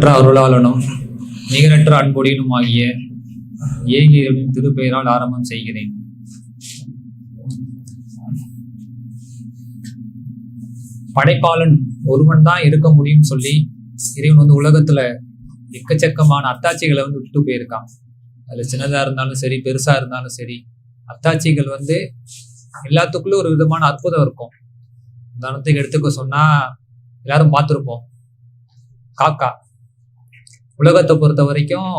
அளவற்ற அருளாளனும் நிகரற்ற அன்பொடியினும் ஆகிய ஏகியரின் திருப்பெயரால் ஆரம்பம் செய்கிறேன். படைப்பாளன் ஒருவன் தான் இருக்க முடியும்னு சொல்லி இறைவன் வந்து உலகத்துல எக்கச்சக்கமான அத்தாட்சிகளை வந்து விட்டுட்டு போயிருக்கான். அதுல சின்னதா இருந்தாலும் சரி பெருசா இருந்தாலும் சரி அத்தாட்சிகள் வந்து எல்லாத்துக்குள்ளும் ஒரு விதமான அற்புதம் இருக்கும். உதாரணத்துக்கு எடுத்துக்க சொன்னா எல்லாரும் பார்த்துருப்போம். காக்கா. உலகத்தை பொறுத்த வரைக்கும்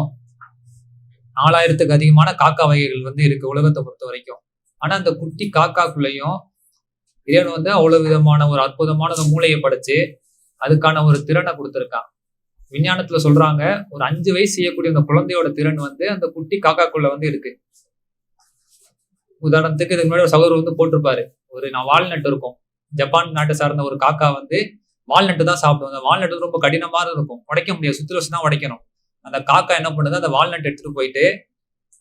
நாலாயிரத்துக்கு அதிகமான காக்கா வகைகள் வந்து இருக்கு உலகத்தை பொறுத்த வரைக்கும். ஆனா அந்த குட்டி காக்காக்குள்ளேயும் இறைவன் வந்து அவ்வளவு விதமான ஒரு அற்புதமான ஒரு மூளையை படைச்சு அதுக்கான ஒரு திறனை கொடுத்துருக்கான். விஞ்ஞானத்துல சொல்றாங்க ஒரு அஞ்சு வயசு செய்யக்கூடிய அந்த குழந்தையோட திறன் வந்து அந்த குட்டி காக்காக்குள்ள வந்து இருக்கு. உதாரணத்துக்கு இதுக்கு முன்னாடி ஒரு சகோதரர் வந்து போட்டிருப்பாரு. ஒரு நான் வால்நட் இருக்கும். ஜப்பான் நாட்டை சார்ந்த ஒரு காக்கா வந்து வால்நட்டு தான் சாப்பிடும் அந்த வால்நட் ரொம்ப கடினமாக இருக்கும். உடைக்க முடியாது. சுற்றி வச்சு தான் உடைக்கணும். அந்த காக்கா என்ன பண்ணுது? அந்த வால்நட் எடுத்துட்டு போயிட்டு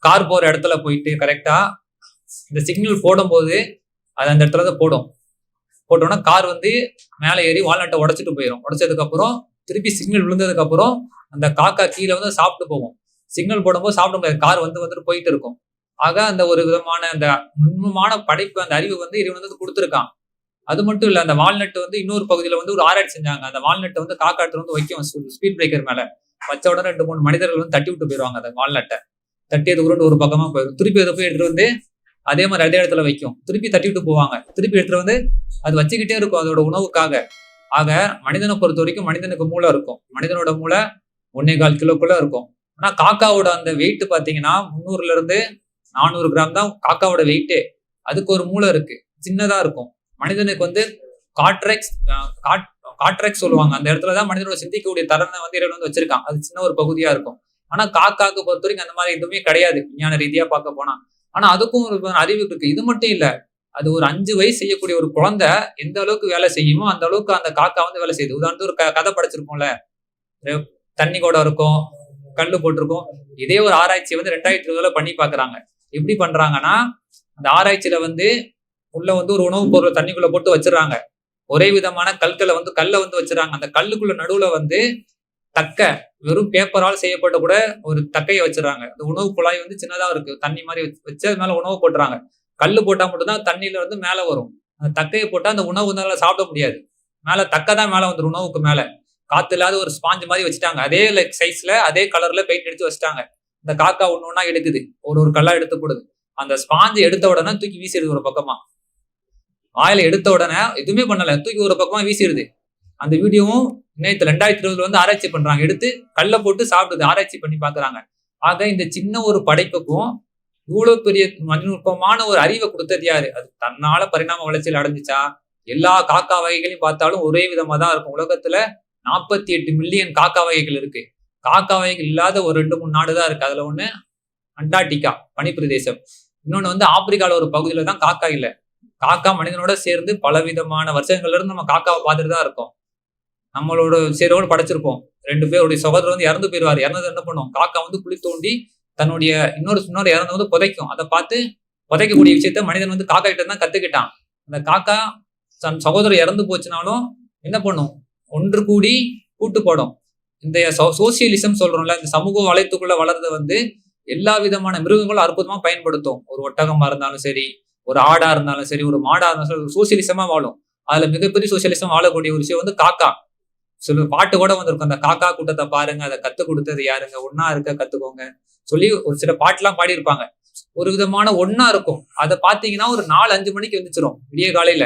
கார் போகிற இடத்துல போயிட்டு கரெக்டாக இந்த சிக்னல் போடும்போது அது அந்த இடத்துல தான் போடும். போட்டோம்னா கார் வந்து மேலே ஏறி வால்நட்டை உடச்சிட்டு போயிடும் உடச்சதுக்கப்புறம் திருப்பி சிக்னல் விழுந்ததுக்கப்புறம் அந்த காக்கா கீழே வந்து சாப்பிட்டு போகும். சிக்னல் போடும்போது சாப்பிட முடியாது. கார் வந்து வந்துட்டு போயிட்டு இருக்கும். ஆக அந்த ஒரு விதமான அந்த நுண்மமான படைப்பு அந்த அறிவு வந்து இறைவன் வந்து கொடுத்துருக்கான். அது மட்டும் இல்லை அந்த வால்நட் வந்து இன்னொரு பகுதியில் வந்து ஒரு ஆராய்ச்சி செஞ்சாங்க. அந்த வால்நட்டை வந்து காக்காட்டு வந்து வைக்கும். ஸ்பீட் பிரேக்கர் மேலே. வச்ச உடனே ரெண்டு மூணு மனிதர்கள் வந்து தட்டி விட்டு போயிடுவாங்க அந்த வால்நட்டை. தட்டி அது உருண்டு ஒரு பக்கமாக போயிடும். திருப்பி அதை போய் எடுத்துட்டு வந்து அதே மாதிரி அதே இடத்துல வைக்கும். திருப்பி தட்டி விட்டு போவாங்க. திருப்பி எடுத்துட்டு வந்து அது வச்சுக்கிட்டே இருக்கும் அதோட உணவுக்காக. ஆக மனிதனை பொறுத்த வரைக்கும் மனிதனுக்கு மூளை இருக்கும். மனிதனோட மூளை ஒன்னே கால் கிலோக்குள்ள இருக்கும். ஆனால் காக்காவோட அந்த வெயிட் பார்த்தீங்கன்னா முந்நூறுல இருந்து நானூறு கிராம் தான் காக்காவோட வெயிட்டே அதுக்கு ஒரு மூளை இருக்கு. சின்னதா இருக்கும். மனிதனுக்கு வந்து காட்ரெக்ஸ் காட்ரெக்ஸ் சொல்லுவாங்க. அந்த இடத்துல தான் மனிதனோட சிந்திக்கக்கூடிய தரனை வந்து இறைவன் வந்து வச்சிருக்கான். அது சின்ன ஒரு பகுதியா இருக்கும். ஆனா காக்காக்கு பொறுத்த வரைக்கும் அந்த மாதிரி எதுவுமே கிடையாது. விஞ்ஞான ரீதியா பார்க்க போனா. ஆனா அதுக்கும் ஒரு அறிவு இருக்கு. இது மட்டும் இல்ல. அது ஒரு அஞ்சு வயசு செய்யக்கூடிய ஒரு குழந்தை எந்த அளவுக்கு வேலை செய்யுமோ அந்த அளவுக்கு அந்த காக்கா வந்து வேலை செய்யுது. உதாரணத்துக்கு ஒரு கதை படிச்சிருப்போம்ல. தண்ணி கூட இருக்கும் கல்லு போட்டிருக்கும். இதே ஒரு ஆராய்ச்சி வந்து ரெண்டாயிரத்தி இருபதுல பண்ணி பாக்குறாங்க எப்படி பண்றாங்கன்னா அந்த ஆராய்ச்சியில வந்து உள்ள வந்து ஒரு உணவுப் பொருளை தண்ணிக்குள்ள போட்டு வச்சிடறாங்க. ஒரே விதமான கற்களை வந்து கல்லை வந்து வச்சிடறாங்க. அந்த கல்லுக்குள்ள நடுவுல வந்து தக்க வெறும் பேப்பரால் செய்யப்பட்ட கூட ஒரு தக்கையை வச்சிடறாங்க. அந்த உணவு குழாய் வந்து சின்னதா இருக்கு. தண்ணி மாதிரி வச்சு- வச்சு அது மேல உணவு போட்டுறாங்க. கல் போட்டா மட்டும்தான் தண்ணியில வந்து மேல வரும். அந்த தக்கையை போட்டா அந்த உணவு நல்லா சாப்பிட முடியாது. மேல தக்க தான் மேல வந்துடும் உணவுக்கு மேல. காத்து இல்லாத ஒரு ஸ்பாஞ்சு மாதிரி வச்சுட்டாங்க. அதே லைக் சைஸ்ல அதே கலர்ல பெயிண்ட் எடுத்து வச்சுட்டாங்க. இந்த காக்கா ஒன்று ஒன்றா எடுக்குது. ஒரு ஒரு கல்லா எடுத்து போடுது. அந்த ஸ்பாஞ்சு எடுத்த உடனே தூக்கி வீசிடுது ஒரு பக்கமா. ஆயில் எடுத்த உடனே எதுவுமே பண்ணல. தூக்கி ஒரு பக்கமா வீசிடுது. அந்த வீடியோவும் நேற்று ரெண்டாயிரத்தி இருபதுல வந்து ஆராய்ச்சி பண்றாங்க. எடுத்து கல்ல போட்டு சாப்பிடுது. ஆராய்ச்சி பண்ணி பாக்குறாங்க. ஆக இந்த சின்ன ஒரு படைப்புக்கும் இவ்வளவு பெரிய மதிநுட்பமான ஒரு அறிவை கொடுத்தது யாரு? அது தன்னால பரிணாம வளர்ச்சியில் அடைஞ்சிச்சா? எல்லா காக்கா வகைகளையும் பார்த்தாலும் ஒரே விதமா தான் இருக்கும். உலகத்துல நாற்பத்தி எட்டு மில்லியன் காக்கா வகைகள் இருக்கு. காக்கா வகைகள் இல்லாத ஒரு ரெண்டு மூணு நாடு தான் இருக்கு. அதுல ஒண்ணு அண்டார்டிகா பனிப்பிரதேசம். இன்னொன்னு வந்து ஆப்பிரிக்கால ஒரு பகுதியில தான் காக்கா இல்லை. காக்கா மனிதனோட சேர்ந்து பலவிதமான வருஷங்கள்ல இருந்து நம்ம காக்காவை பார்த்துட்டு தான் இருக்கோம். நம்மளோட சேரோடு படைச்சிருப்போம். ரெண்டு பேருடைய சகோதரர் வந்து இறந்து போயிருவார் இறந்தது என்ன பண்ணும்? காக்கா வந்து குழி தோண்டி தன்னுடைய இன்னொரு இன்னொரு இறந்து வந்து புதைக்கும். அதை பார்த்து புதைக்கக்கூடிய விஷயத்த மனிதன் வந்து காக்கா கிட்ட தான் கத்துக்கிட்டான். அந்த காக்கா தன் சகோதரர் இறந்து போச்சுனாலும் என்ன பண்ணும்? ஒன்று கூடி கூட்டு போடும் இந்த சோசியலிசம் சொல்றோம்ல இந்த சமூக வளையத்துக்குள்ள வளர்றது வந்து எல்லா விதமான மிருகங்களும் அற்புதமா பயன்படுத்தும். ஒரு ஒட்டகமா இருந்தாலும் சரி ஒரு ஆடா இருந்தாலும் சரி ஒரு மாடா இருந்தாலும் சரி ஒரு சோசியலிசமா வாழும். அதுல மிகப்பெரிய சோசியலிசம் வாழக்கூடிய ஒரு விஷயம் வந்து காக்கா. சில பாட்டு கூட வந்திருக்கும். அந்த காக்கா கூட்டத்தை பாருங்க அதை கத்து கொடுத்தது யாருங்க? ஒன்னா இருக்க கத்துக்கோங்க. சொல்லி ஒரு சில பாட்டுலாம் பாடியிருப்பாங்க. ஒரு விதமான ஒன்னா இருக்கும். அதை பாத்தீங்கன்னா ஒரு நாலு அஞ்சு மணிக்கு எந்திரிச்சிரும் விடிய காலையில.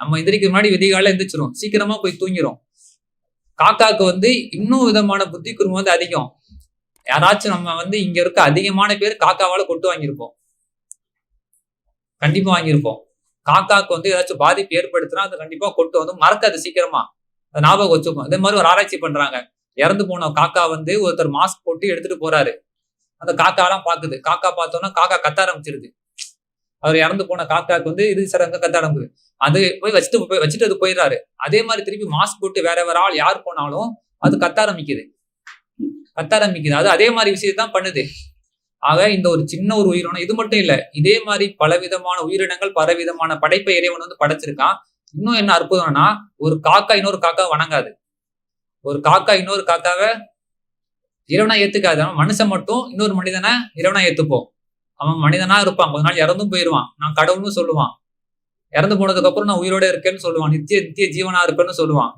நம்ம எந்திரிக்க முன்னாடி விடிய காலையில எந்திரிச்சிரும். சீக்கிரமா போய் தூங்கிரும். காக்காக்கு வந்து இன்னும் விதமான புத்தி குருமம் வந்து அதிகம். யாராச்சும் நம்ம வந்து இங்க இருக்க அதிகமான பேர் காக்காவால கொட்டு வாங்கியிருப்போம். கண்டிப்பா வாங்கியிருப்போம் காக்காக்கு வந்து ஏதாச்சும் பாதிப்பு ஏற்படுத்தினா அது கண்டிப்பா கொட்டு வந்து மறக்காது சீக்கிரமா அது ஞாபகம் வச்சுக்கும் இதே மாதிரி ஒரு ஆராய்ச்சி பண்றாங்க. இறந்து போன காக்கா வந்து ஒருத்தர் மாஸ்க் போட்டு எடுத்துட்டு போறாரு. அந்த காக்கா எல்லாம் பாக்குது. காக்கா பார்த்தோன்னா காக்கா கத்த ஆரம்பிச்சிருது. அவர் இறந்து போன காக்காக்கு வந்து இது சடங்க கத்த ஆரம்பிக்குது. அது போய் வச்சுட்டு போய் வச்சுட்டு அது போயிடுறாரு. அதே மாதிரி திருப்பி மாஸ்க் போட்டு வேற வேற ஆள் யார் போனாலும் அது கத்த ஆரம்பிக்குது. கத்த ஆரம்பிக்குது. அது அதே மாதிரி விஷயத்தை தான் பண்ணுது. ஆக இந்த ஒரு சின்ன ஒரு உயிரினம் இது மட்டும் இல்ல இதே மாதிரி பலவிதமான உயிரினங்கள் பலவிதமான படைப்பை இறைவன் வந்து படைச்சிருக்கான். இன்னும் என்ன அற்புதம்னா ஒரு காக்கா இன்னொரு காக்கா வணங்காது. ஒரு காக்கா இன்னொரு காக்காவை இறைவனா ஏத்துக்காது. அவன் மனுஷன் மட்டும் இன்னொரு மனிதனை இறைவனா ஏத்துப்போம். அவன் மனிதனா இருப்பான். கொஞ்ச நாள் இறந்தும் போயிடுவான் நான் கடவுள்னு சொல்லுவான். இறந்து போனதுக்கு அப்புறம் நான் உயிரோட இருக்கேன்னு சொல்லுவான். நித்திய நித்திய ஜீவனா இருப்பேன்னு சொல்லுவான்.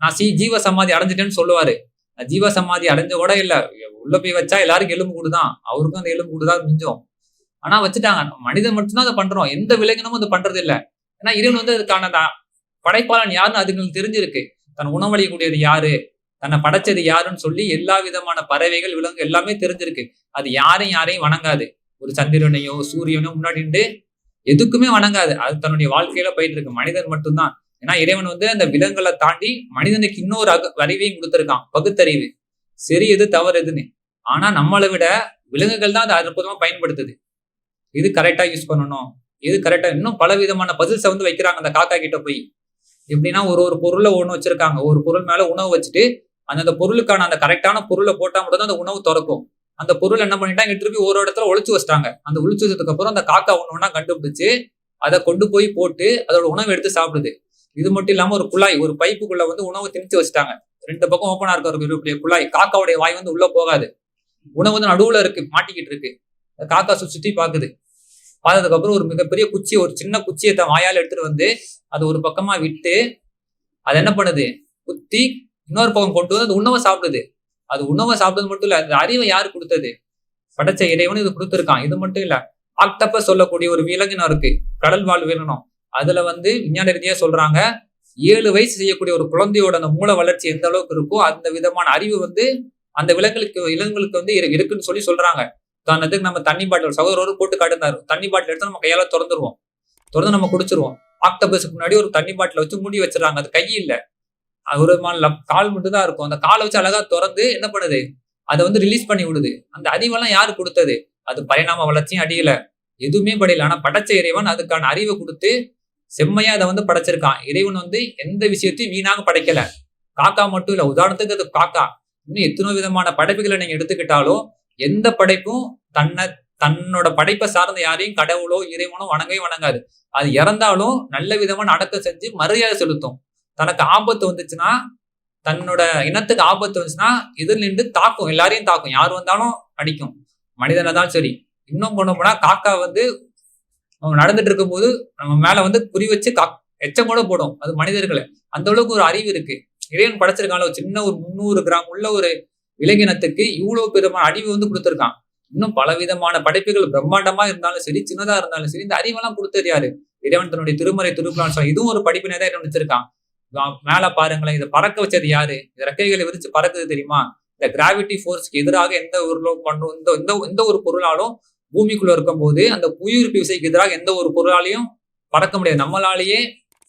நான் சி ஜீவ சமாதி அடைஞ்சிட்டேன்னு சொல்லுவாரு. ஜீவ சமாதி அடைஞ்ச கூட இல்ல. உள்ள போய் வச்சா எல்லாருக்கும் எலும்பு கூடுதான். அவருக்கும் அந்த எலும்பு கூடுதான் மிஞ்சும். ஆனா வச்சுட்டாங்க. மனிதன் மட்டும்தான் அதை பண்றோம். எந்த விலங்கினமும் அதை பண்றது இல்லை. ஏன்னா இறைவன் வந்து அதுக்கான படைப்பாளன் யாருன்னு அதுங்களுக்கு தெரிஞ்சிருக்கு. தன் உணவளிக்கக்கூடியது யாரு? தன்னை படைச்சது யாருன்னு சொல்லி எல்லா விதமான பறவைகள் விலங்கு எல்லாமே தெரிஞ்சிருக்கு. அது யாரையும் யாரையும் வணங்காது. ஒரு சந்திரனையோ சூரியனோ முன்னாடி நின்று எதுக்குமே வணங்காது. அது தன்னுடைய வாழ்க்கையில போயிட்டு இருக்கு. மனிதன் மட்டும்தான். ஏன்னா இறைவன் வந்து அந்த விலங்குகளை தாண்டி மனிதனுக்கு இன்னொரு அக அறிவையும் கொடுத்துருக்கான். பகுத்தறிவு. சரி எது தவறு எதுன்னு. ஆனா நம்மளை விட விலங்குகள் தான் அதை அற்புதமா பயன்படுத்துது. இது கரெக்டா யூஸ் பண்ணணும். இது கரெக்டா இன்னும் பல விதமான பதில்ஸை வந்து வைக்கிறாங்க அந்த காக்கா கிட்ட போய். எப்படின்னா ஒரு ஒரு பொருளை ஒண்ணு வச்சிருக்காங்க. ஒரு பொருள் மேல உணவு வச்சுட்டு அந்த பொருளுக்கான அந்த கரெக்டான பொருளை போட்டா மட்டும் தான் அந்த உணவு திறக்கும். அந்த பொருள் என்ன பண்ணிட்டாங்க திருப்பி ஒரு இடத்துல ஒழிச்சு வச்சிட்டாங்க. அந்த ஒழிச்சு வச்சதுக்கு அப்புறம் அந்த காக்கா ஒண்ணு ஒன்றா கண்டுபிடிச்சு அதை கொண்டு போய் போட்டு அதோட உணவு எடுத்து சாப்பிடுது. இது மட்டும் இல்லாம ஒரு குழாய் ஒரு பைப்புக்குள்ள வந்து உணவு திணிச்சு வச்சுட்டாங்க. ரெண்டு பக்கம் ஓப்பனா இருக்க ஒரு குழாய். காக்காவுடைய வாய் வந்து உள்ள போகாது. உணவு வந்து நடுவுல இருக்கு மாட்டிக்கிட்டு இருக்கு. காக்கா சுத்தி பாக்குது. பார்த்ததுக்கு அப்புறம் ஒரு மிகப்பெரிய குச்சி ஒரு சின்ன குச்சியை தன் வாயால் எடுத்துட்டு வந்து அது ஒரு பக்கமா விட்டு அது என்ன பண்ணுது? குத்தி இன்னொரு பக்கம் கொண்டு வந்து அது உணவை சாப்பிடுது. அது உணவை சாப்பிட்டது மட்டும் இல்ல அந்த அறிவை யாரு கொடுத்தது? படைச்ச இறைவன் இது கொடுத்துருக்கான். இது மட்டும் இல்ல ஆக்டப்ப சொல்லக்கூடிய ஒரு விலங்கினம் இருக்கு. கடல் வாழ் விலங்கினம் அதுல வந்து விஞ்ஞான ரீதியா சொல்றாங்க ஏழு வயசு செய்யக்கூடிய ஒரு குழந்தையோட அந்த மூல வளர்ச்சி எந்த அளவுக்கு இருக்கோ அந்த விதமான அறிவு வந்து அந்த விலங்குகளுக்கு விலங்குகளுக்கு வந்து இருக்குன்னு சொல்லி சொல்றாங்க. உதாரணத்துக்கு நம்ம தண்ணி பாட்டில் சகோதரர் போட்டு காட்டுனாரு. தண்ணி பாட்டில் எடுத்து நம்ம கையால திறந்துருவோம். திறந்து நம்ம குடிச்சிருவோம். ஆக்டபஸுக்கு முன்னாடி ஒரு தண்ணி பாட்டில் வச்சு மூடி வச்சிடறாங்க. அது கை இல்லை. ஒரு கால் மட்டும் தான் இருக்கும். அந்த காலை வச்சு அழகா திறந்து என்ன பண்ணுது? அதை வந்து ரிலீஸ் பண்ணி விடுது. அந்த அறிவெல்லாம் யாரு கொடுத்தது? அது பரிணாம வளர்ச்சியும் அடியில. எதுவுமே படையில. ஆனா படைச்ச இறைவன் அதுக்கான அறிவை கொடுத்து செம்மையா அதை வந்து படைச்சிருக்கான். இறைவன் வந்து எந்த விஷயத்தையும் வீணாக படைக்கல. காக்கா மட்டும் இல்ல உதாரணத்துக்கு அது காக்கா. இன்னும் எத்தனோ விதமான படைப்புகளை நீங்க எடுத்துக்கிட்டாலும் எந்த படைப்பும் தன்னை தன்னோட படைப்பை சார்ந்த யாரையும் கடவுளோ இறைவனோ வணங்கவே வணங்காது. அது இறந்தாலும் நல்ல விதமான அடக்கம் செஞ்சு மரியாதை செலுத்தும். தனக்கு ஆபத்து வந்துச்சுன்னா தன்னோட இனத்துக்கு ஆபத்து வந்துச்சுன்னா எதிர் நின்று தாக்கும். எல்லாரையும் தாக்கும். யார் வந்தாலும் அடிக்கும். மனிதனை தான் சரி. இன்னும் கொண்டு போனா காக்கா வந்து நடந்துட்டு இருக்கும்போது நம்ம மேல வந்து குறி வச்சு கா எச்சம் கூட போடும். அது மனிதர்களை. அந்த அளவுக்கு ஒரு அறிவு இருக்கு. இறைவன் படைச்சிருக்காங்களோ சின்ன ஒரு முந்நூறு கிராம் உள்ள ஒரு விலங்கினத்துக்கு இவ்வளவு பெருமான அறிவு வந்து கொடுத்துருக்கான். இன்னும் பல விதமான படைப்புகள் பிரம்மாண்டமா இருந்தாலும் சரி சின்னதா இருந்தாலும் சரி இந்த அறிவெல்லாம் கொடுத்தது யாரு? இறைவன் தன்னுடைய திருமறை திருக்குறான் சொல்ல இதுவும் ஒரு படிப்பினை தான் வச்சிருக்கான். மேல பாருங்களேன் இதை பறக்க வச்சது யாரு? இந்த ரெக்கைகளை விரிச்சு பறக்குது தெரியுமா? இந்த கிராவிட்டி ஃபோர்ஸ்க்கு எதிராக எந்த ஒரு பண்ணும் எந்த எந்த ஒரு பொருளாலும் பூமிக்குள்ள இருக்கும் போது அந்த புவியீர்ப்பு விசைக்கு எதிராக எந்த ஒரு பொருளாலையும் பறக்க முடியாது. நம்மளாலேயே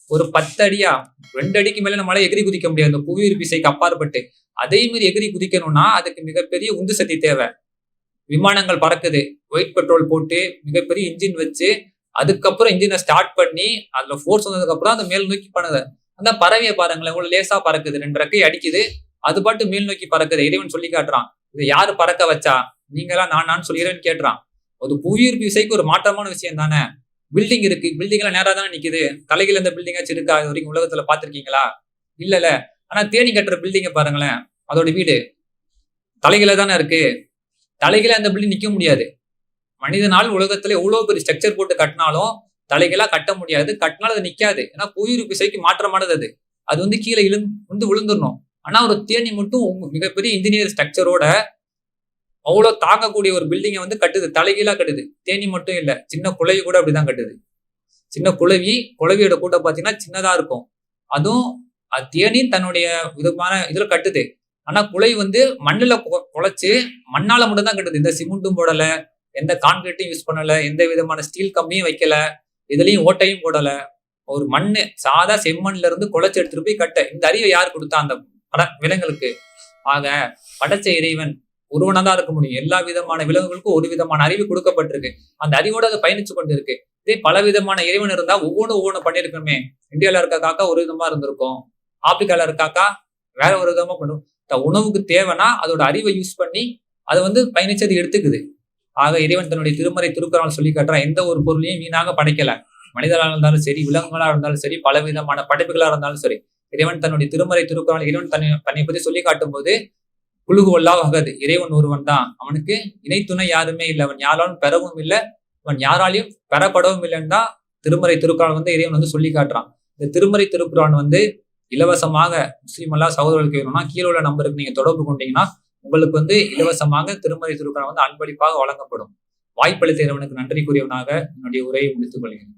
ஒரு பத்து அடியா ரெண்டு அடிக்கு மேல நம்மளால எகிரி குதிக்க முடியாது. அந்த புவியீர்ப்பு விசைக்கு அப்பாற்பட்டு. அதே மாதிரி எகிரி குதிக்கணும்னா அதுக்கு மிகப்பெரிய உந்து சக்தி தேவை. விமானங்கள் பறக்குது. ஒயிட் பெட்ரோல் போட்டு மிகப்பெரிய இன்ஜின் வச்சு அதுக்கப்புறம் இன்ஜினை ஸ்டார்ட் பண்ணி அதுல ஃபோர்ஸ் வந்ததுக்கு அப்புறம் அந்த மேல் நோக்கி பண்ணுது. அந்த பறவையை பாருங்களேன் இவ்வளவு லேசா பறக்குது. ரெண்டு ரெக்கை அடிக்குது. அது பாட்டு மேல் நோக்கி பறக்குது. இறைவன் சொல்லி காட்டுறான். இதை யாரு பறக்க வச்சா? நீங்களா நான் நான் சொல்லி இறைவன் கேட்டுறான் அது புவியீர்ப்பு விசைக்கு ஒரு மாற்றமான விஷயம் தானே? பில்டிங் இருக்கு. பில்டிங் எல்லாம் நேரா தானே நிக்குது. தலைகள் எந்த பில்டிங் ஆச்சு இருக்கா? இது வரைக்கும் உலகத்துல பாத்திருக்கீங்களா இல்ல ஆனா தேனி கட்டுற பில்டிங்க பாருங்களேன். அதோட வீடு. தலைகளை தானே இருக்கு. தலைகளை அந்த பில்டிங் நிக்க முடியாது. மனிதனால் உலகத்துல எவ்வளவு பெரிய ஸ்ட்ரக்சர் போட்டு கட்டினாலும் தலைகளா கட்ட முடியாது. கட்டினாலும் அது நிக்காது. ஏன்னா புவியீர்ப்பு விசைக்கு மாற்றமானது அது. அது வந்து கீழே இழு வந்து விழுந்துடணும் ஆனா ஒரு தேனி மட்டும் மிகப்பெரிய இன்ஜினியர் ஸ்ட்ரக்சரோட அவ்வளோ தாங்கக்கூடிய ஒரு பில்டிங்கை வந்து கட்டுது. தலைகீழாக கட்டுது. தேனி மட்டும் இல்லை சின்ன குழவி கூட அப்படிதான் கட்டுது. சின்ன குழவி குழவியோட கூட்டம் பார்த்தீங்கன்னா சின்னதாக இருக்கும். அதுவும் தேனி தன்னுடைய விதமான இதில் கட்டுது. ஆனால் குலை வந்து மண்ணுல குழைச்சு மண்ணால் மட்டும்தான் கட்டுது. இந்த சிமெண்ட்டும் போடலை எந்த கான்கிரீட்டையும் யூஸ் பண்ணல எந்த விதமான ஸ்டீல் கம்பியும் வைக்கல இதுலேயும் ஓட்டையும் போடலை. ஒரு மண்ணு சாதா செம்மண்ல இருந்து குழைச்சு எடுத்துட்டு போய் கட்ட. இந்த அறிவை யார் கொடுத்தா அந்த பட விலங்குகளுக்கு? ஆக படைச்ச இறைவன் ஒருவனா தான் இருக்க முடியும். எல்லா விதமான விலங்குகளுக்கும் ஒரு விதமான அறிவு கொடுக்கப்பட்டிருக்கு. அந்த அறிவோட அது பயணிச்சு கொண்டு இருக்கு இதே பல விதமான இறைவன் இருந்தா ஒவ்வொன்றும் ஒவ்வொன்றும் பண்ணிருக்கணுமே இந்தியாவில இருக்க காக்கா ஒரு விதமா இருந்திருக்கும். ஆப்பிரிக்கால இருக்காக்கா வேற ஒரு விதமா பண்ணும். உணவுக்கு தேவைன்னா அதோட அறிவை யூஸ் பண்ணி அதை வந்து பயணிச்சது எடுத்துக்குது. ஆக இறைவன் தன்னுடைய திருமறை திருக்குறள் சொல்லி காட்டுறான். எந்த ஒரு பொருளையும் வீணாக படைக்கல. மனிதர்களாக இருந்தாலும் சரி விலங்குகளா இருந்தாலும் சரி பல விதமான படைப்புகளா இருந்தாலும் சரி இறைவன் தன்னுடைய திருமறை திருக்குறள் இறைவன் தன்னை தன்னை பற்றி சொல்லி காட்டும் போது குழுகோல்லா ஒல்லாகது இறைவன் ஒருவன் தான் அவனுக்கு இணை துணை யாருமே இல்லை. அவன் யாராலும் பெறவும் இல்லை. அவன் யாராலையும் பெறப்படவும் இல்லைன்னு தான் திருமறை திருக்குறான் வந்து இறைவன் வந்து சொல்லி காட்டுறான். இந்த திருமறை திருக்குறான் வந்து இலவசமாக முஸ்லீம் எல்லாம் சகோதரர்களுக்கு வேணும்னா கீழே உள்ள நம்பருக்கு நீங்க தொடர்பு கொண்டீங்கன்னா உங்களுக்கு வந்து இலவசமாக திருமறை திருக்குறான் வந்து அன்பளிப்பாக வழங்கப்படும். வாய்ப்பளித்த இறைவனுக்கு நன்றி கூறியவனாக என்னுடைய உரையை முடித்துக் கொள்கிறேன்.